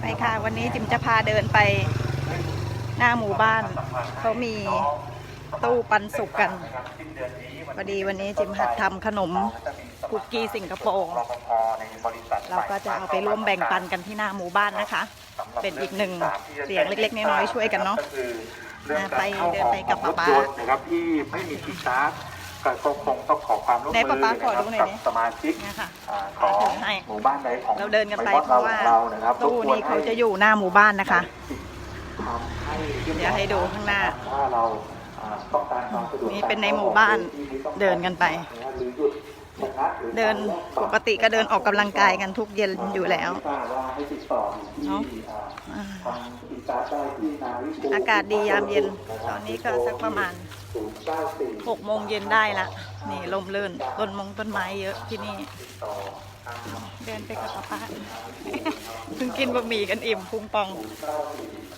ไปค่ะ วันนี้จิมจะพาเดินไปหน้าหมู่บ้าน เขามีตู้ปันสุกกันพอดีวันนี้จิมหัดทำขนมคุกกี้สิงคโปร์เราก็จะเอาไปร่วมแบ่งปันกันที่หน้าหมู่บ้านนะคะ เป็นอีกหนึ่งเสียงเล็กๆน้อยๆช่วยกันเนาะไปเดินไปกับป๊าป๊านะครับที่ไม่มีที่ชาร์จ ก็คงต้องขอความร่วมไหนมืป๊าอป๊าขอดูหน่อยดิกับสมาชิกเนี่ยค่ะอ่าของหมู่บ้านใดของเราเดินกันไปม่เพราะว่าเรานะครับตู้นี้เขาจะอยู่หน้าหมู่บ้านนะคะ ทำให้รีบร้อเดี๋ยวให้ดูข้างหน้าถ้าเราอ่าต้องการความสะดวกนี่เป็นในหมู่บ้านเดินกันไป หรือหยุดชะงักหรือเดินปกติก็เดินออกกำลังกายกันทุกเย็นอยู่แล้วไม่ทราบว่าให้ติดต่ออยู่ที่เนาะอ่าทางอินสตาได้ที่นาวิภูอากาศดียามเย็น ตอนนี้ก็สักประมาณ 094 6โมงเย็นได้ละ นี่ลมลื่นต้นมงต้นไม้เยอะที่นี่ต่อทางเดินไปกับป้าป้าเพิ่งกินบะหมี่กันอิ่มพุงปอง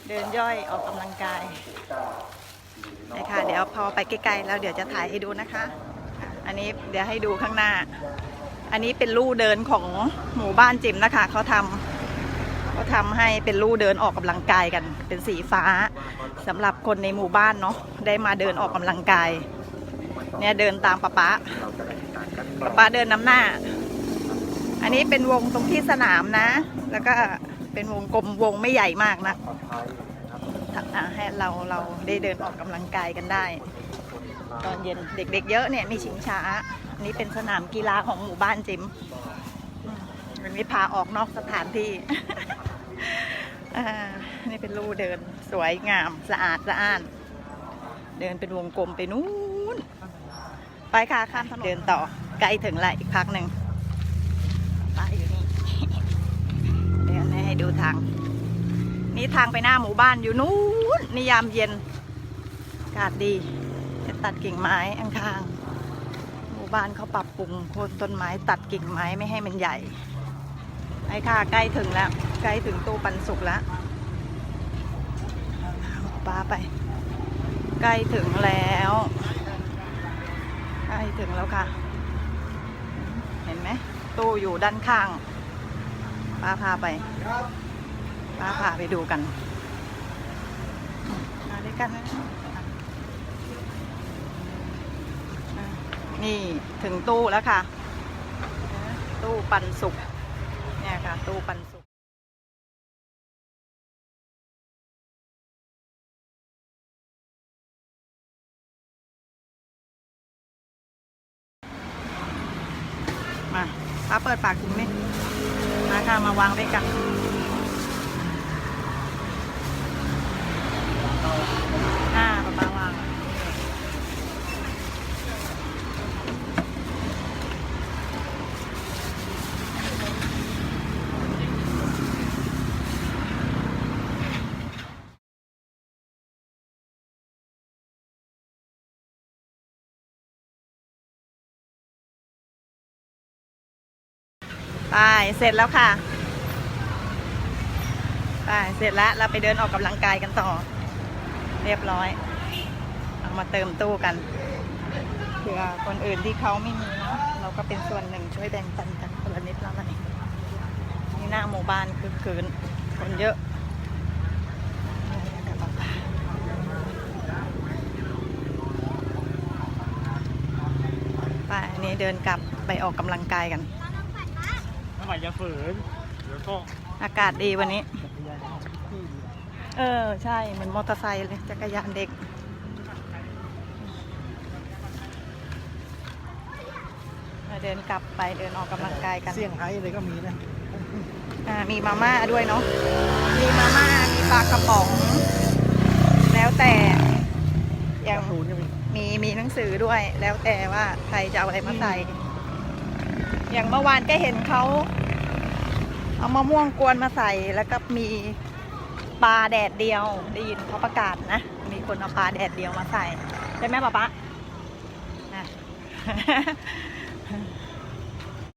เดินย่อยออกกำลังกายไปค่ะเดี๋ยวพอไปใกล้ๆแล้วเดี๋ยวจะถ่ายให้ดูนะคะ อันนี้เดี๋ยวให้ดูข้างหน้า อันนี้เป็นลู่เดินของหมู่บ้านจิมนะคะเขาทำเขา ทำให้เป็นลู่เดินออกกำลังกายกัน เป็นสีฟ้าสำหรับคนในหมู่บ้านเนาะได้มาเดินออกกำลังกาย เนี่ยเดินตามป้าป๊าป้าป๊าเดินน้ำหน้า อันนี้เป็นวงตรงที่สนามนะ แล้วก็เป็นวงกลมวงไม่ใหญ่มากนะให้เราเราได้เดินออกกำลังกายกันได้ ตอนเย็นเด็กๆเยอะเนี่ยมีชิงช้าอันนี้เป็นสนามกีฬาของหมู่บ้านจิมมวันนี้พาออกนอกสถานที่ นี่เป็นลู่เดินสวยงามสะอาดสะอ้าน เดินเป็นวงกลมไปนู้น ไปค่ะข้ามถนนเดินต่อใกล้ถึงละอีกพักหนึ่งป้าอยู่นี่เดี๋ยวให้ดูทาง นี่ทางไปหน้าหมู่บ้านอยู่นู้นนิยามเย็นอากาศดีจะตัดกิ่งไม้ข้างๆหมู่บ้านเขาปรับปรุงโค่นต้นไม้ตัดกิ่งไม้ไม่ให้มันใหญ่ ไอ้ค่ะ ใกล้ถึงแล้ว ใกล้ถึงตู้ปันสุกแล้วเอาป้าไป ใกล้ถึงแล้ว ใกล้ถึงแล้วค่ะ เห็นไหมตู้อยู่ด้านข้าง ป้าพาไป ป้าพาไปดูกัน มาด้วยกันนะอะนี่ถึงตู้แล้วค่ะ ตู้ปันสุกเนี่ยค่ะตู้ปันสุกมาป้าเปิดปากถึงไหมมาค่ะมาวางด้วยกัน อ่าป้าวาง ไปเสร็จแล้วค่ะไปเสร็จแล้วเราไปเดินออกกำลังกายกันต่อ เรียบร้อยเอามาเติมตู้กันเผื่อคนอื่นที่เขาไม่มีเนาะเราก็เป็นส่วนหนึ่งช่วยแบ่งปันกันคนละนิดละหน่อยนี่หน้าหมู่บ้านคือคืนคนเยอะไปอันนี้เดินกลับไปออกกำลังกายกัน ใหม่จะฝืนเดี๋ยวก็อากาศดีวันนี้จักรยานที่เออ ใช่ เหมือนมอเตอร์ไซค์เลยจักรยานเด็ก เดินกลับไปเดินออกกำลังกายกันเซี่ยงไฮ้เลยก็มีนะอ่ามีมาม่าด้วยเนาะ มีมาม่า มีปลากระป๋อง แล้วแต่ อย่างศูนย์ก็มีมีมีหนังสือด้วย แล้วแต่ว่าใครจะเอาอะไรมาใส่ อย่างเมื่อวานก็เห็นเขาเอามะม่วงกวนมาใส่แล้วก็มีปลาแดดเดียวได้ยินเขาประกาศนะ มีคนเอาปลาแดดเดียวมาใส่ใช่ไหมป๊าป๊าอะ